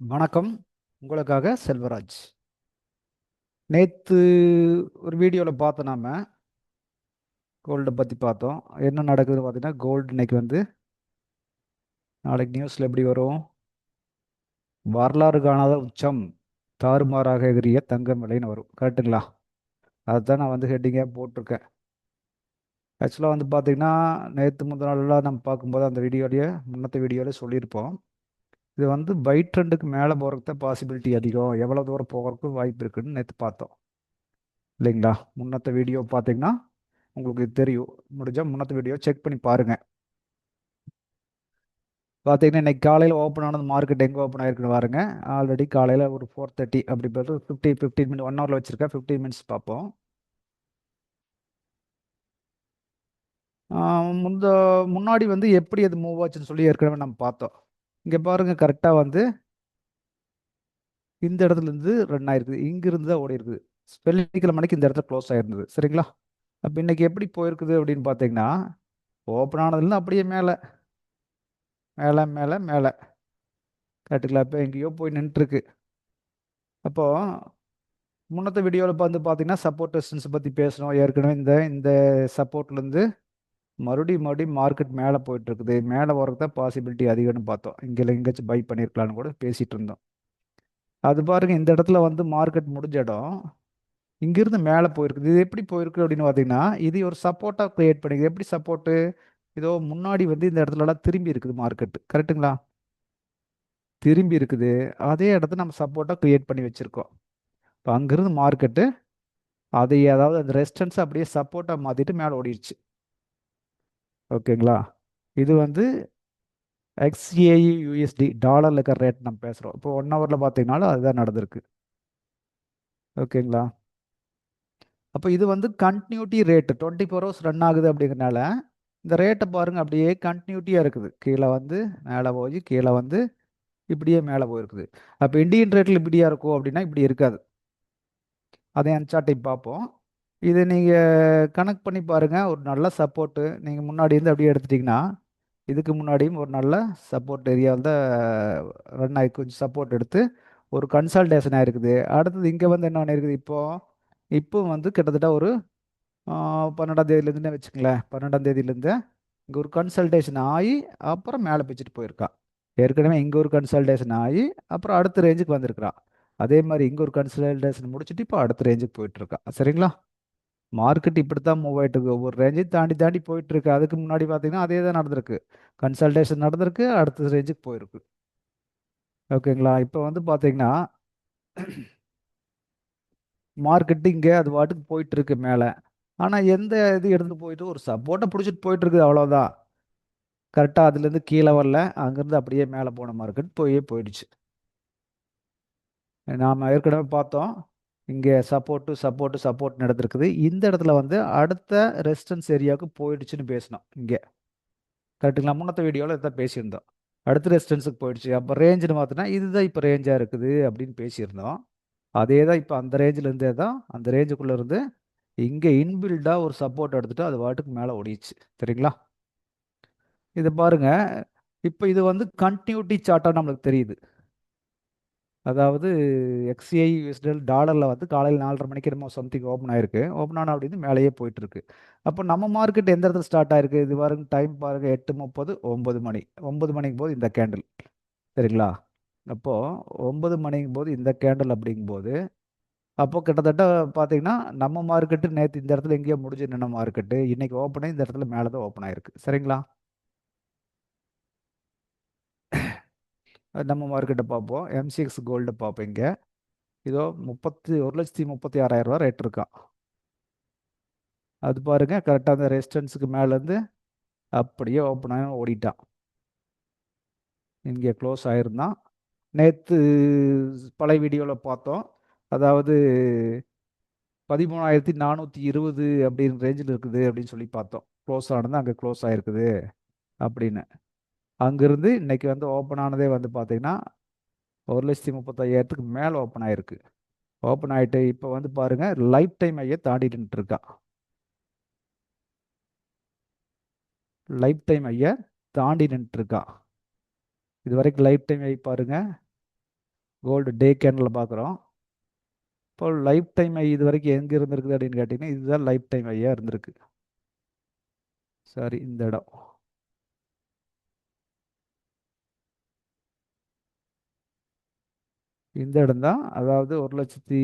வணக்கம். உங்களுக்காக செல்வராஜ். நேற்று ஒரு வீடியோவில் பார்த்தோம் நாம கோல்டை பற்றி பார்த்தோம். என்ன நடக்குதுன்னு பார்த்தீங்கன்னா கோல்டு இன்னைக்கு வந்து நாளைக்கு நியூஸில் எப்படி வரும்? வரலாறு காணாத உச்சம். தாறுமாறாக எகிரிய தங்கம் விலைன்னு வரும். கரெக்டுங்களா அதுதான் நான் வந்து ஹெட்டிங்காக போட்டிருக்கேன். ஆக்சுவலாக வந்து பார்த்திங்கன்னா நேற்று முந்தின நாளெல்லாம் நம்ம பார்க்கும்போது அந்த வீடியோலேயே முன்னத்த வீடியோலேயே சொல்லியிருப்போம். இது வந்து பை ட்ரெண்டுக்கு மேலே போகிறதுக்கு தான் பாசிபிலிட்டி அதிகம். எவ்வளோ தூரம் போகிறதுக்கு வாய்ப்பு இருக்குதுன்னு நேற்று பார்த்தோம். இல்லைங்களா? முன்னத்த வீடியோ பார்த்தீங்கன்னா உங்களுக்கு தெரியும். முடிஞ்சால் முன்னத்த வீடியோ செக் பண்ணி பாருங்கள் பார்த்தீங்கன்னா இன்னைக்கு காலையில் ஓப்பன் ஆனது மார்க்கெட் எங்கே ஓப்பன் ஆயிருக்குன்னு பாருங்க. ஆல்ரெடி காலையில் ஒரு ஃபோர் தேர்ட்டி அப்படி பார்த்து ஃபிஃப்டி ஃபிஃப்டீன் மினிட் ஒன் ஹவரில் வச்சுருக்கேன். ஃபிஃப்டீன் மினிட்ஸ் பார்ப்போம். முந்த முன்னாடி வந்து எப்படி அது மூவ் ஆச்சுன்னு சொல்லி ஏற்கனவே நம்ம பார்த்தோம். இங்கே பாருங்க கரெக்டாக வந்து இந்த இடத்துல இருந்து ரன் ஆயிருக்குது. இங்கிருந்து தான் ஓடி இருக்குது. வெள்ளிக்கிழமை மணிக்கு இந்த இடத்துல க்ளோஸ் ஆயிருந்தது. சரிங்களா? அப்போ இன்னைக்கு எப்படி போயிருக்குது அப்படின்னு பார்த்தீங்கன்னா ஓப்பன் ஆனதுலேருந்து அப்படியே மேலே மேலே மேலே மேலே. கரெக்டுங்களா இப்போ எங்கேயோ போய் நின்றுருக்கு. அப்போது முன்னத்த வீடியோவில் வந்து பார்த்தீங்கன்னா சப்போர்ட் டெஸ்டன்ஸை பற்றி பேசணும் ஏற்கனவே இந்த இந்த சப்போர்ட்லேருந்து மறுபடியும் மறுபடியும் மார்க்கெட் மேலே போயிட்டு இருக்குது மேலே வரது தான் பாசிபிலிட்டி அதிகம்னு பார்த்தோம். இங்கே எங்கேயாச்சும் பை பண்ணியிருக்கலான்னு கூட பேசிகிட்டு இருந்தோம். அது பாருங்க இந்த இடத்துல வந்து மார்க்கெட் முடிஞ்ச இடம் இங்கிருந்து மேலே போயிருக்குது இது எப்படி போயிருக்கு அப்படின்னு பார்த்தீங்கன்னா இது ஒரு சப்போர்ட்டாக க்ரியேட் பண்ணிக்குது எப்படி சப்போர்ட்டு இதோ முன்னாடி வந்து இந்த இடத்துலலாம் திரும்பி இருக்குது மார்க்கெட் கரெக்டுங்களா திரும்பி இருக்குது. அதே இடத்த நம்ம சப்போர்ட்டாக க்ரியேட் பண்ணி வச்சுருக்கோம். இப்போ அங்கேருந்து மார்க்கெட்டு அதை அதாவது அந்த ரெசிஸ்டன்ஸை அப்படியே சப்போர்ட்டாக மாற்றிட்டு மேலே ஓடிடுச்சு ஓகேங்களா? இது வந்து எக்ஸ்ஏஇ யூஎஸ்டி டாலரில் இருக்கிற ரேட் நம்ம பேசுகிறோம் இப்போ ஒன் ஹவரில் பார்த்தீங்கனாலும் அதுதான் நடந்திருக்கு. ஓகேங்களா? அப்போ இது வந்து continuity rate twenty four hours run ஆகுது அப்படிங்கிறனால இந்த ரேட்டை பாருங்கள் அப்படியே கண்டினியூட்டியாக இருக்குது. கீழே வந்து மேலே போய் கீழே வந்து இப்படியே மேலே போயிருக்குது. அப்போ இண்டியன் ரேட்டில் இப்படியா இருக்கும் அப்படின்னா இப்படி இருக்காது. அதை அன்சார்ட்டையும் பார்ப்போம். இது நீங்கள் கனெக்ட் பண்ணி பாருங்கள் ஒரு நல்ல சப்போர்ட்டு நீங்கள் முன்னாடி இருந்து அப்படியே எடுத்துட்டிங்கன்னா இதுக்கு முன்னாடியும் ஒரு நல்ல சப்போர்ட் ஏரியாவில் தான் ரன் ஆகி கொஞ்சம் சப்போர்ட் எடுத்து ஒரு கன்சல்டேஷன் ஆகிருக்குது அடுத்தது இங்கே வந்து என்ன இருக்குது இப்போது இப்போ வந்து கிட்டத்தட்ட ஒரு பன்னெண்டாம் தேதியிலேருந்துனே வச்சுக்கங்களேன். பன்னெண்டாம் தேதியிலேருந்து இங்கே ஒரு கன்சல்டேஷன் ஆகி அப்புறம் மேலே பிச்சுட்டு போயிருக்கான் ஏற்கனவே இங்கே ஒரு கன்சல்டேஷன் ஆகி அப்புறம் அடுத்த ரேஞ்சுக்கு வந்திருக்கிறான் அதே மாதிரி இங்கே ஒரு கன்சல்டேஷன் முடிச்சுட்டு இப்போ அடுத்த ரேஞ்சுக்கு போயிட்டுருக்கான் சரிங்களா? மார்க்கெட் இப்படி தான் மூவ் ஆகிட்டு இருக்கு. ஒவ்வொரு ரேஞ்சையும் தாண்டி தாண்டி போயிட்டு இருக்கு அதுக்கு முன்னாடி பார்த்தீங்கன்னா அதே தான் நடந்திருக்கு. கன்சல்டேஷன் நடந்திருக்கு அடுத்த ரேஞ்சுக்கு போயிருக்கு. ஓகேங்களா இப்போ வந்து பார்த்தீங்கன்னா மார்க்கெட்டு இங்கே அது பாட்டுக்கு போயிட்டு இருக்கு மேலே. ஆனால் எந்த இது எடுத்து போயிட்டு ஒரு சப்போர்ட்டை பிடிச்சிட்டு போயிட்டு இருக்குது அவ்வளோதான் கரெக்டாக அதுலேருந்து கீழே வரல. அங்கேருந்து அப்படியே மேலே போன மார்க்கெட் போயே போயிடுச்சு. நாம் ஏற்கனவே பார்த்தோம். இங்கே சப்போர்ட்டு சப்போர்ட்டு சப்போர்ட் நடந்திருக்குது. இந்த இடத்துல வந்து அடுத்த ரெசிஸ்டன்ஸ் ஏரியாவுக்கு போயிடுச்சுன்னு பேசினோம். இங்கே. கரெக்டுங்களா முன்னத்த வீடியோவில் இதான் பேசியிருந்தோம். அடுத்த ரெசிஸ்டன்ஸுக்கு போயிடுச்சு. அப்போ ரேஞ்சுன்னு பார்த்தோன்னா இதுதான் இப்போ ரேஞ்சாக இருக்குது அப்படின்னு பேசியிருந்தோம். அதே தான் இப்போ அந்த ரேஞ்சில் இருந்தே தான் அந்த ரேஞ்சுக்குள்ளே இருந்து இங்கே இன்பில்டாக ஒரு சப்போர்ட் எடுத்துகிட்டு அது வாட்டுக்கு மேலே ஓடிச்சு சரிங்களா? இதை பாருங்க. இப்போ இது வந்து கண்டினியூட்டி சார்ட்டாக நம்மளுக்கு தெரியுது. அதாவது எக்ஸ்ஐ யூஎஸ்டல் டாலரில் வந்து காலையில் நாலரை மணிக்கு என்னமோ சம்திங் ஓப்பன் ஆயிருக்கு. ஓப்பன் ஆன அப்படின்னு மேலேயே போயிட்டுருக்கு. அப்போ நம்ம மார்க்கெட் எந்த இடத்துல ஸ்டார்ட் ஆயிருக்கு? இது வரும் டைம் பாருங்க எட்டு முப்பது ஒம்பது மணி. ஒம்பது மணிக்கு போது இந்த கேண்டில் சரிங்களா? அப்போது ஒம்பது மணிக்கும் போது இந்த கேண்டில் அப்படிங்கும்போது அப்போ கிட்டத்தட்ட பார்த்தீங்கன்னா நம்ம மார்க்கெட்டு நேற்று இந்த இடத்துல எங்கேயோ முடிஞ்சு நின்ன மார்க்கெட்டு இன்னைக்கு ஓப்பனே இந்த இடத்துல மேலே தான் ஓப்பன் ஆயிருக்கு. சரிங்களா? நம்ம மார்க்கெட்டை பார்ப்போம். எம்சிஎக்ஸ் கோல்டு பார்ப்போம் இங்கே. இதோ முப்பத்தி ஒரு லட்சத்தி முப்பத்தி ஆறாயிரம் ரூபா ரேட் இருக்கான் அது பாருங்க கரெக்டாக அந்த ரெசிஸ்டன்ஸுக்கு மேலேருந்து அப்படியே ஓப்பன் ஆகி ஓடிட்டான். இங்கே க்ளோஸ் ஆயிருந்தான். நேற்று பழைய வீடியோவில் பார்த்தோம். அதாவது பதிமூணாயிரத்தி நானூற்றி இருபது அப்படின்னு ரேஞ்சில் இருக்குது அப்படின்னு சொல்லி பார்த்தோம். க்ளோஸ் ஆனது அங்கே க்ளோஸ் ஆகிருக்குது அப்படின்னு. அங்கேருந்து இன்னைக்கு வந்து ஓப்பன் ஆனதே வந்து பார்த்திங்கன்னா ஒரு லட்சத்தி முப்பத்தையாயிரத்துக்கு மேலே ஓப்பன் ஆகிருக்கு ஓப்பன் ஆகிட்டு இப்போ வந்து பாருங்கள் லைஃப் டைம் ஐயே தாண்டிட்டு இருக்கான் லைஃப் டைம் ஐயை தாண்டி நின்றுருக்கான் இது வரைக்கும் லைஃப் டைம் ஐ பாருங்கள் கோல்டு டே கேண்டில் பார்க்குறோம் இப்போ லைஃப் டைம் ஐ இது வரைக்கும் எங்கே இருந்திருக்குது அப்படின்னு கேட்டிங்கன்னா இதுதான் லைஃப் டைம் ஐயா இருந்திருக்கு. சரி இந்த இடம். இந்த இடம் தான். அதாவது ஒரு லட்சத்தி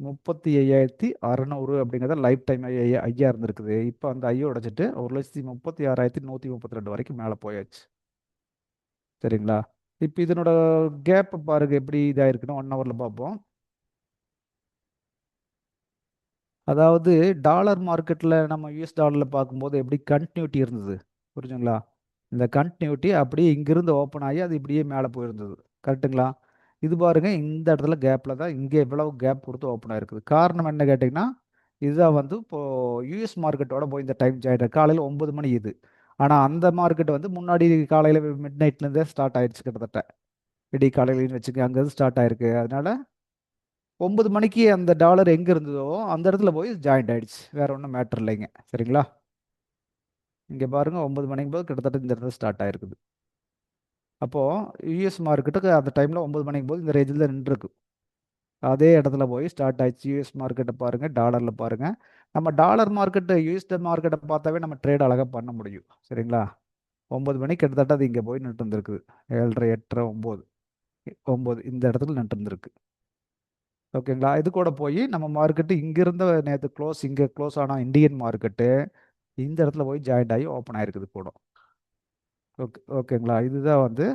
முப்பத்தி ஐயாயிரத்தி அறநூறு அப்படிங்கிறத லைஃப் டைம் ஐயா ஐயா இருந்திருக்குது. இப்போ அந்த ஐயோ உடைச்சிட்டு ஒரு லட்சத்தி முப்பத்தி ஆறாயிரத்தி நூற்றி முப்பத்தி ரெண்டு வரைக்கும் மேலே போயாச்சு. சரிங்களா? இப்போ இதனோட கேப் பாருங்க எப்படி இதாக இருக்குன்னு ஒன் ஹவரில் பார்ப்போம். அதாவது டாலர் மார்க்கெட்டில் நம்ம யூஎஸ் டாலரில் பார்க்கும்போது எப்படி கண்டினியூட்டி இருந்தது? புரிஞ்சுங்களா? இந்த கண்டினியூட்டி அப்படியே இங்கிருந்து ஓப்பன் ஆகி அது இப்படியே மேலே போயிருந்தது. கரெக்டுங்களா இது பாருங்க இந்த இடத்துல கேப்பில் தான் இங்கே இவ்வளவு கேப் கொடுத்து ஓப்பன் ஆகிருக்குது காரணம் என்ன கேட்டிங்கன்னா இதுதான் வந்து இப்போது யூஎஸ் மார்க்கெட்டோட போய் இந்த டைம் ஜாயின் காலையில் ஒம்பது மணி இது. ஆனால் அந்த மார்க்கெட் வந்து முன்னாடி காலையில் மிட் நைட்லேருந்தே ஸ்டார்ட் ஆயிடுச்சு கிட்டத்தட்ட. விடி காலையிலன்னு வச்சுக்க அங்கேருந்து ஸ்டார்ட் ஆயிருக்கு. அதனால ஒம்பது மணிக்கு அந்த டாலர் எங்கே இருந்ததோ அந்த இடத்துல போய் ஜாயிண்ட் ஆயிடுச்சு. வேறு ஒன்றும் மேட்டர் இல்லைங்க. சரிங்களா? இங்கே பாருங்க ஒம்பது மணிக்கு போது கிட்டத்தட்ட இந்த இடத்துல ஸ்டார்ட் ஆயிருக்குது. அப்போது யூஎஸ் மார்க்கெட்டுக்கு அந்த டைமில் ஒம்பது மணிக்கு போது இந்த ரேஞ்சில் தான் நின்றுருக்கு. அதே இடத்துல போய் ஸ்டார்ட் ஆயிடுச்சு. யூஎஸ் மார்க்கெட்டை பாருங்கள் டாலரில் பாருங்கள் நம்ம டாலர் மார்க்கெட்டு யூஎஸ் மார்க்கெட்டை பார்த்தாவே நம்ம ட்ரேட் அழகாக பண்ண முடியும். சரிங்களா? ஒம்பது மணிக்கு கிட்டத்தட்ட அது இங்கே போய் நின்று இருந்திருக்குது. ஏழரை எட்டரை ஒம்பது. ஒம்பது இந்த இடத்துல நின்று இருந்திருக்கு. ஓகேங்களா? இது கூட போய் நம்ம மார்க்கெட்டு இங்கிருந்த நேற்று க்ளோஸ் இங்கே க்ளோஸ் ஆனால் இந்தியன் மார்க்கெட்டு இந்த இடத்துல போய் ஜாயிண்ட் ஆகி ஓப்பன் ஆகிருக்குது கூட. ஓகே ஓகேங்களா? இதுதான் வந்து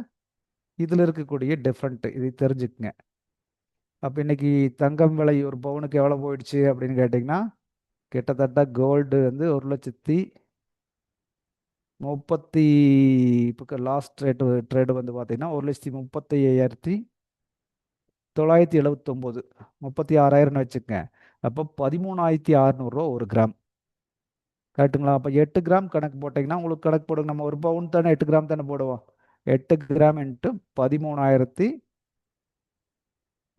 இதில் இருக்கக்கூடிய டிஃப்ரெண்ட்டு இது தெரிஞ்சுக்குங்க. அப்போ இன்னைக்கு தங்கம் விலை ஒரு பவுனுக்கு எவ்வளோ போயிடுச்சு அப்படின்னு கேட்டிங்கன்னா கிட்டத்தட்ட கோல்டு வந்து ஒரு லட்சத்தி முப்பத்தி இப்போ லாஸ்ட் ரேட்டு ட்ரேடு வந்து பார்த்திங்கன்னா ஒரு லட்சத்தி முப்பத்தி ஐயாயிரத்தி தொள்ளாயிரத்தி எழுபத்தொம்போது முப்பத்தி ஆறாயிரம்னு வச்சுக்கோங்க. அப்போ பதிமூணாயிரத்தி அறநூறுவா ஒரு கிராம் கரெக்டுங்களா அப்போ எட்டு கிராம் கணக்கு போட்டிங்கன்னா உங்களுக்கு கணக்கு போடுங்க. நம்ம ஒரு பவுன் தானே எட்டு கிராம் தானே போடுவோம். எட்டு கிராம் இன்ட்டு பதிமூணாயிரத்தி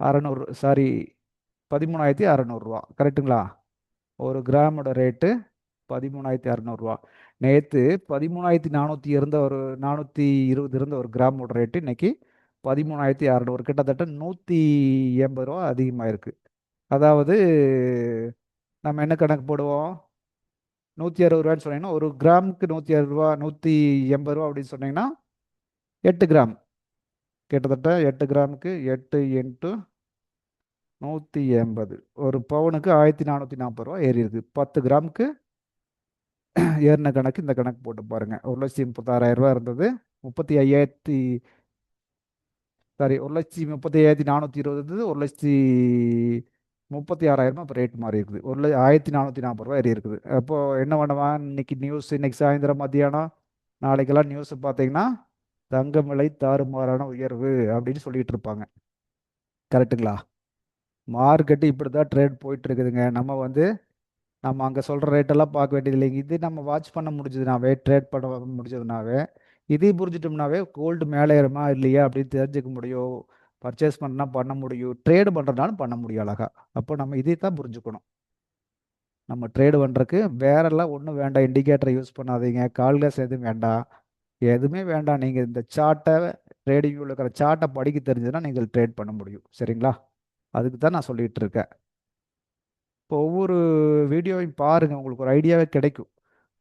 அறநூறு சாரி பதிமூணாயிரத்தி அறநூறுரூவா கரெக்டுங்களா ஒரு கிராமோட ரேட்டு பதிமூணாயிரத்தி அறநூறுவா. நேற்று பதிமூணாயிரத்தி நானூற்றி இருந்த ஒரு நானூற்றி இருபது இருந்த ஒரு கிராமோட ரேட்டு இன்னைக்கு பதிமூணாயிரத்தி அறநூறு. கிட்டத்தட்ட நூற்றி எண்பது ரூபா அதிகமாக இருக்குது அதாவது நம்ம என்ன கணக்கு போடுவோம்? நூற்றி அறுபது ரூபான்னு சொன்னீங்கன்னா ஒரு கிராமுக்கு நூற்றி அறுபது ரூபா நூற்றி எண்பது ரூபா அப்படின்னு சொன்னீங்கன்னா எட்டு கிராம். கிட்டத்தட்ட எட்டு கிராமுக்கு எட்டு இன்ட்டு நூற்றி எண்பது. ஒரு பவுனுக்கு ஆயிரத்தி நானூற்றி நாற்பது ரூபா ஏறி பத்து கிராமுக்கு ஏறின கணக்கு இந்த கணக்கு போட்டு பாருங்கள் ஒரு லட்சத்தி முப்பத்தாறாயிரம் ரூபா இருந்தது. முப்பத்தி ஐயாயிரத்தி சாரி ஒரு லட்சத்தி முப்பத்தி ஐயாயிரத்தி நானூற்றி இருபது இருந்தது. ஒரு லட்சத்தி முப்பத்தி ஆறாயிரமா இப்போ ரேட் மாறி இருக்குது. ஒரு ஆயிரத்தி நானூற்றி நாற்பது ரூபா ஏறி இருக்குது. அப்போது என்ன பண்ணுவான் இன்னைக்கு நியூஸ் இன்னைக்கு சாயந்தரம் மத்தியானம் நாளைக்கெல்லாம் நியூஸ் பார்த்தீங்கன்னா தங்கம் விலை தாறுமாறான உயர்வு அப்படின்னு சொல்லிட்டு இருப்பாங்க. கரெக்டுங்களா மார்க்கெட்டு இப்படி தான் ட்ரேட் போயிட்டு இருக்குதுங்க. நம்ம வந்து நம்ம அங்கே சொல்கிற ரேட்டெல்லாம் பார்க்க வேண்டியது இல்லைங்க. இது நம்ம வாட்ச் பண்ண முடிஞ்சதுனாவே ட்ரேட் பண்ண முடிஞ்சதுனாவே இதே புரிஞ்சிட்டோம்னாவே கோல்டு மேலே ஏறுமா இல்லையா அப்படின்னு தெரிஞ்சுக்க முடியும். பர்ச்சேஸ் பண்ணா பண்ண முடியும் ட்ரேடு பண்ணுறதுனாலும் பண்ண முடியும் அழகா. அப்போ நம்ம இதை தான் புரிஞ்சுக்கணும். நம்ம ட்ரேடு பண்ணுறதுக்கு வேறெல்லாம் ஒன்றும் வேண்டாம். இண்டிகேட்டரை யூஸ் பண்ணாதீங்க. கால்கிளாஸ் எதுவும் வேண்டாம். எதுவுமே வேண்டாம். நீங்கள் இந்த சார்ட்டை ட்ரேடிங் இருக்கிற சார்ட்டை படிக்க தெரிஞ்சதுன்னா நீங்கள் ட்ரேட் பண்ண முடியும் சரிங்களா? அதுக்கு தான் நான் சொல்லிகிட்டு இருக்கேன். இப்போ ஒவ்வொரு வீடியோவையும் பாருங்கள் உங்களுக்கு ஒரு ஐடியாவே கிடைக்கும்.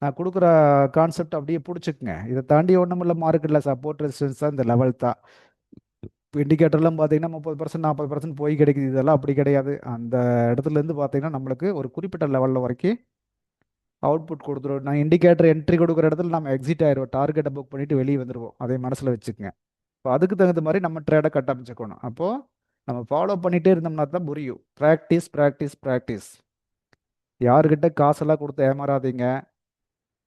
நான் கொடுக்குற கான்செப்ட் அப்படியே பிடிச்சிக்குங்க. இதை தாண்டி ஒன்றும் இல்லை மார்க்கெட்டில் சப்போர்ட் ரெசிஸ்டன்ஸ் தான் இந்த லெவல் தான். இண்டிகேட்டர்லாம் பார்த்தீங்கன்னா முப்பது பர்சன்ட் நாற்பது பர்சன்ட் போய் கிடைக்குது. இதெல்லாம் அப்படி கிடையாது. அந்த இடத்துலேருந்து பார்த்தீங்கன்னா நம்மளுக்கு ஒரு குறிப்பிட்ட லெவலில் வரைக்கும் அவுட்புட் கொடுத்துருவோம் நான் இண்டிகேட்டர் என்ட்ரி கொடுக்குற இடத்துல நம்ம எக்ஸிட் ஆயிடுவோம். டார்கெட்டை புக் பண்ணிட்டு வெளியே வந்துடுவோம் அதை மனசில் வச்சுக்கோங்க. இப்போ அதுக்கு தகுந்த மாதிரி நம்ம ட்ரேடை கட்டமைச்சுக்கணும் அப்போது நம்ம ஃபாலோ பண்ணிகிட்டே இருந்தோம்னா தான் புரியும். ப்ராக்டிஸ் ப்ராக்டிஸ் ப்ராக்டிஸ் யாருக்கிட்ட காசெல்லாம் கொடுத்து ஏமாறாதீங்க.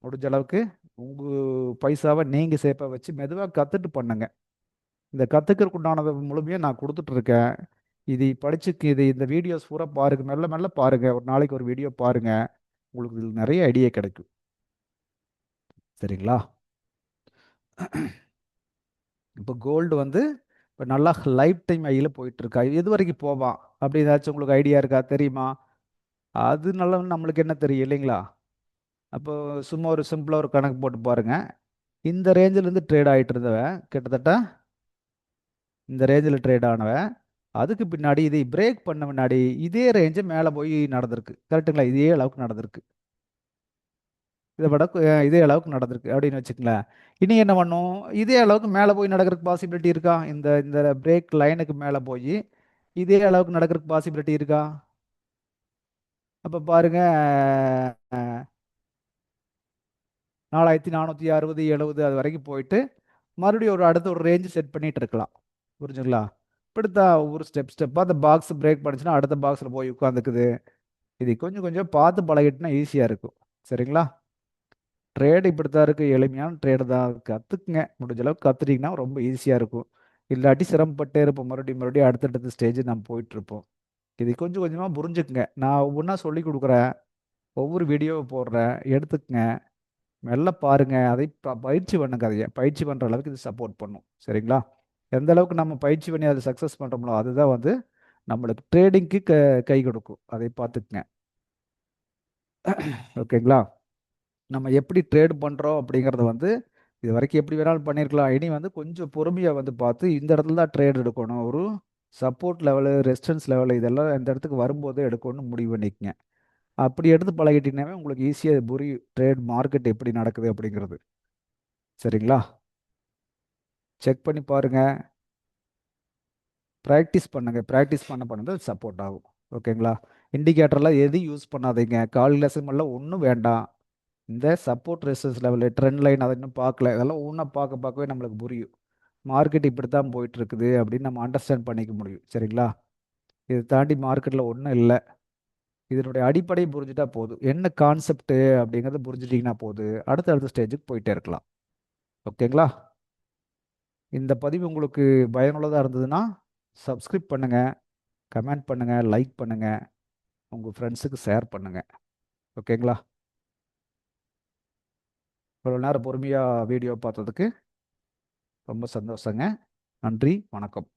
முடிஞ்ச அளவுக்கு உங்கள் பைசாவை நீங்கள் சேஃபாக வச்சு மெதுவாக கற்றுட்டு பண்ணுங்க. இந்த கற்றுக்கிறதுக்கு உண்டானது முழுமையாக நான் கொடுத்துட்ருக்கேன் இது படிச்சு இது இந்த வீடியோஸ் பூரா பாருங்கள் மெல்ல மெல்ல பாருங்கள் ஒரு நாளைக்கு ஒரு வீடியோ பாருங்கள் உங்களுக்கு இதில் நிறைய ஐடியா கிடைக்கும். சரிங்களா? இப்போ கோல்டு வந்து இப்போ நல்லா லைஃப் டைம் ஐயில் போயிட்டுருக்கா எது வரைக்கும் போவான்? அப்படி ஏதாச்சும் உங்களுக்கு ஐடியா இருக்கா? தெரியுமா? அது நல்லா நம்மளுக்கு என்ன தெரியும் இல்லைங்களா? அப்போ சும்மா ஒரு சிம்பிளாக ஒரு கணக்கு போட்டு பாருங்கள் இந்த ரேஞ்சிலேருந்து ட்ரேட் ஆகிட்டு இருந்தவன் கிட்டத்தட்ட இந்த ரேஞ்சில் ட்ரேட் ஆனவன் அதுக்கு பின்னாடி இதை பிரேக் பண்ண முன்னாடி இதே ரேஞ்சு மேலே போய் நடந்திருக்கு. கரெக்ட்டுங்களா இதே அளவுக்கு நடந்திருக்கு. இதை விட இதே அளவுக்கு நடந்திருக்கு அப்படின்னு வச்சுக்கங்களேன். இனி என்ன பண்ணும்? இதே அளவுக்கு மேலே போய் நடக்கிறதுக்கு பாசிபிலிட்டி இருக்கா? இந்த இந்த பிரேக் லைனுக்கு மேலே போய் இதே அளவுக்கு நடக்கிறதுக்கு பாசிபிலிட்டி இருக்கா? அப்போ பாருங்க நாலாயிரத்தி நானூற்றி அறுபது எழுபது அது வரைக்கும் போயிட்டு மறுபடியும் ஒரு அடுத்த ஒரு ரேஞ்சு செட் பண்ணிகிட்டு இருக்கலாம். புரிஞ்சுங்களா? இப்படித்தா ஒவ்வொரு ஸ்டெப் ஸ்டெப்பாக அந்த பாக்ஸ் பிரேக் பண்ணுச்சுன்னா அடுத்த பாக்ஸில் போய் உட்காந்துக்குது. இது கொஞ்சம் கொஞ்சம் பார்த்து பழகிட்டுனா ஈஸியாக இருக்கும். சரிங்களா? ட்ரேடு இப்படித்தான் இருக்குது எளிமையான ட்ரேடு தான். கற்றுக்குங்க முடிஞ்ச அளவுக்கு கற்றுட்டிங்கன்னா ரொம்ப ஈஸியாக இருக்கும். இல்லாட்டி சிரமப்பட்டே இருப்போம். மறுபடியும் மறுபடியும் அடுத்தடுத்த ஸ்டேஜ் நம்ம போயிட்டுருப்போம் இது கொஞ்சம் கொஞ்சமாக புரிஞ்சுக்குங்க. நான் ஒவ்வொன்றா சொல்லி கொடுக்குறேன். ஒவ்வொரு வீடியோவை போடுறேன். எடுத்துக்கங்க. மெல்ல பாருங்கள் அதை ப- பயிற்சி பண்ணுங்க. அதையே. பயிற்சி பண்ணுற அளவுக்கு இது சப்போர்ட் பண்ணும். சரிங்களா? எந்த அளவுக்கு நம்ம பயிற்சி பண்ணி அதை சக்ஸஸ் பண்ணுறோமோ அதுதான் வந்து நம்மளுக்கு ட்ரேடிங்க்கு க கை கொடுக்கும். அதை பார்த்துக்குங்க. ஓகேங்களா நம்ம எப்படி ட்ரேட் பண்ணுறோம் அப்படிங்கிறத வந்து இது வரைக்கும் எப்படி வேணாலும் பண்ணியிருக்கலாம் இனி வந்து கொஞ்சம் பொறுமையாக வந்து பார்த்து இந்த இடத்துல தான் ட்ரேட் எடுக்கணும். ஒரு சப்போர்ட் லெவலு ரெசிஸ்டன்ஸ் லெவலு இதெல்லாம் இந்த இடத்துக்கு வரும்போது எடுக்கணும்னு முடிவு பண்ணிக்கங்க. அப்படி எடுத்து பழகிட்டீங்கன்னாவே உங்களுக்கு ஈஸியாக புரியும். ட்ரேட் மார்க்கெட் எப்படி நடக்குது அப்படிங்கிறது. சரிங்களா? செக் பண்ணி பாருங்கள் ப்ராக்டிஸ் பண்ணுங்க. ப்ராக்டிஸ் பண்ண பண்ணது சப்போர்ட் ஆகும். ஓகேங்களா? இண்டிகேட்டர்லாம் எதுவும் யூஸ் பண்ணாதீங்க. கால்குலேஷன் எல்லாம் ஒன்றும் வேண்டாம். இந்த support resistance level trend line அதை இன்னும் பார்க்கல. இதெல்லாம் ஒன்றா பார்க்க பார்க்கவே நம்மளுக்கு புரியும். மார்க்கெட் இப்படி தான் போயிட்டுருக்குது அப்படின்னு நம்ம அண்டர்ஸ்டாண்ட் பண்ணிக்க முடியும். சரிங்களா? இதை தாண்டி மார்க்கெட்டில் ஒன்றும் இல்லை. இதனுடைய அடிப்படையை புரிஞ்சுட்டா போதும். என்ன கான்செப்ட் அப்படிங்கிறத புரிஞ்சுட்டிங்கன்னா போதும். அடுத்த அடுத்த ஸ்டேஜுக்கு போயிட்டே இருக்கலாம். ஓகேங்களா? இந்த பதிவு உங்களுக்கு பயனுள்ளதாக இருந்ததுன்னா சப்ஸ்கிரைப் பண்ணுங்கள் கமெண்ட் பண்ணுங்கள் லைக் பண்ணுங்கள் உங்கள் ஃப்ரெண்ட்ஸுக்கு ஷேர் பண்ணுங்கள் ஓகேங்களா இவ்வளோ நேரம் பொறுமையாக வீடியோ பார்த்ததுக்கு ரொம்ப சந்தோஷங்க. நன்றி வணக்கம்.